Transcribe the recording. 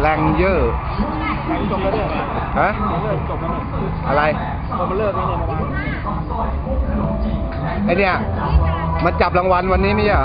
แรงเยอะจฮะอะไรไอเนี่ยมันจับรางวัลวันนี้มั้ยอะ